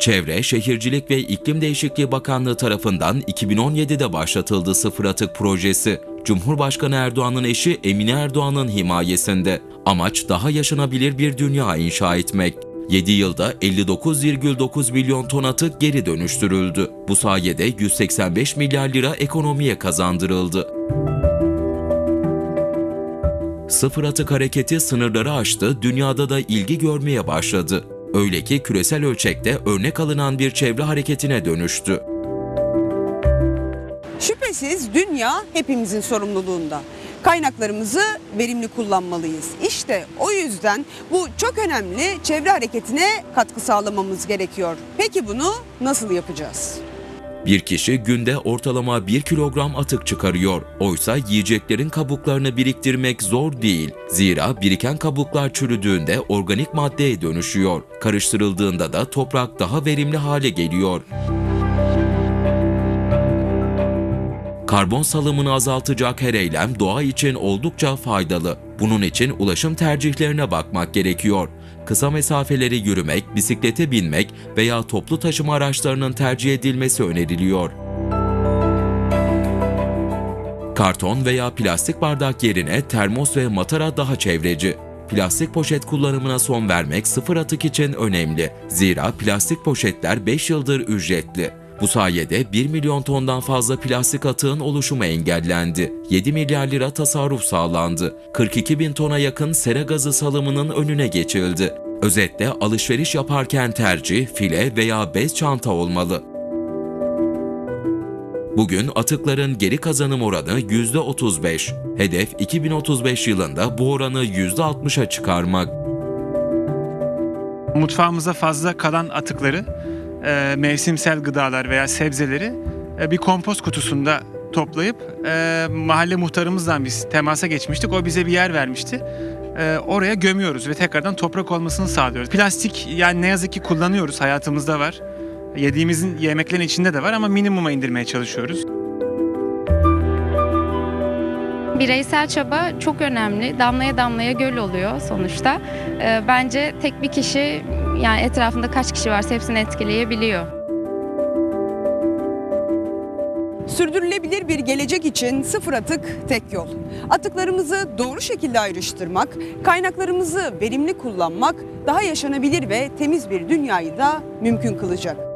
Çevre, Şehircilik ve İklim Değişikliği Bakanlığı tarafından 2017'de başlatıldı sıfır atık projesi. Cumhurbaşkanı Erdoğan'ın eşi Emine Erdoğan'ın himayesinde. Amaç daha yaşanabilir bir dünya inşa etmek. 7 yılda 59,9 milyon ton atık geri dönüştürüldü. Bu sayede 185 milyar lira ekonomiye kazandırıldı. Sıfır atık hareketi sınırları aştı, dünyada da ilgi görmeye başladı. Öyle ki küresel ölçekte örnek alınan bir çevre hareketine dönüştü. Şüphesiz dünya hepimizin sorumluluğunda. Kaynaklarımızı verimli kullanmalıyız. İşte o yüzden bu çok önemli çevre hareketine katkı sağlamamız gerekiyor. Peki bunu nasıl yapacağız? Bir kişi günde ortalama 1 kilogram atık çıkarıyor. Oysa yiyeceklerin kabuklarını biriktirmek zor değil. Zira biriken kabuklar çürüdüğünde organik maddeye dönüşüyor. Karıştırıldığında da toprak daha verimli hale geliyor. Karbon salımını azaltacak her eylem doğa için oldukça faydalı. Bunun için ulaşım tercihlerine bakmak gerekiyor. Kısa mesafeleri yürümek, bisiklete binmek veya toplu taşıma araçlarının tercih edilmesi öneriliyor. Karton veya plastik bardak yerine termos ve matara daha çevreci. Plastik poşet kullanımına son vermek sıfır atık için önemli. Zira plastik poşetler 5 yıldır ücretli. Bu sayede 1 milyon tondan fazla plastik atığın oluşumu engellendi. 7 milyar lira tasarruf sağlandı. 42 bin tona yakın sera gazı salımının önüne geçildi. Özetle alışveriş yaparken tercih file veya bez çanta olmalı. Bugün atıkların geri kazanım oranı %35. Hedef 2035 yılında bu oranı %60'a çıkarmak. Mutfağımıza fazla kalan atıkları, e, mevsimsel gıdalar veya sebzeleri e, bir kompost kutusunda toplayıp e, mahalle muhtarımızla biz temasa geçmiştik. O bize bir yer vermişti. E, oraya gömüyoruz ve tekrardan toprak olmasını sağlıyoruz. Plastik yani ne yazık ki kullanıyoruz hayatımızda var. Yediğimizin yemeklerin içinde de var ama minimuma indirmeye çalışıyoruz. Bireysel çaba çok önemli. Damlaya damlaya göl oluyor sonuçta. Ee, bence tek bir kişi yani etrafında kaç kişi varsa hepsini etkileyebiliyor. Sürdürülebilir bir gelecek için sıfır atık tek yol. Atıklarımızı doğru şekilde ayrıştırmak, kaynaklarımızı verimli kullanmak daha yaşanabilir ve temiz bir dünyayı da mümkün kılacak.